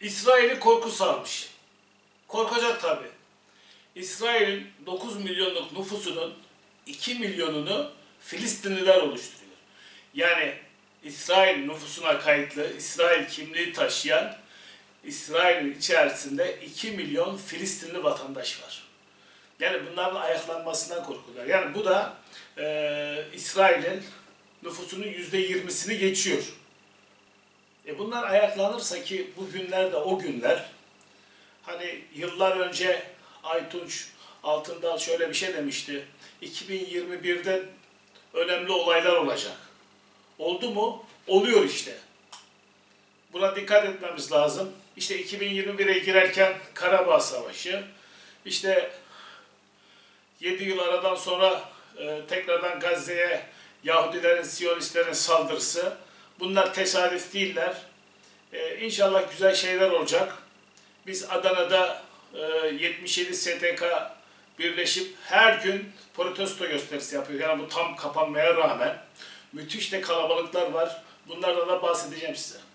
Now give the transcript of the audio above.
İsrail'i korku sarmış. Korkacak tabi. İsrail'in 9 milyonluk nüfusunun 2 milyonunu Filistinliler oluşturuyor. Yani İsrail nüfusuna kayıtlı, İsrail kimliği taşıyan İsrail'in içerisinde 2 milyon Filistinli vatandaş var. Yani bunların ayaklanmasından korkuyorlar. Yani bu da e, İsrail'in nüfusunun yüzde yirmisini geçiyor. E bunlar ayaklanırsa ki bu günlerde o günler hani yıllar önce Aytunç Altındal şöyle bir şey demişti. 2021'de önemli olaylar olacak. Oldu mu? Oluyor işte. Buna dikkat etmemiz lazım. İşte 2021'e girerken Karabağ Savaşı, işte 7 yıl aradan sonra e, tekrardan Gazze'ye Yahudilerin, Siyonistlerin saldırısı. Bunlar tesadüf değiller. E, inşallah güzel şeyler olacak. Biz Adana'da e, 77 STK birleşip her gün protesto gösterisi yapıyor. Yani bu tam kapanmaya rağmen müthiş de kalabalıklar var. Bunlardan da bahsedeceğim size.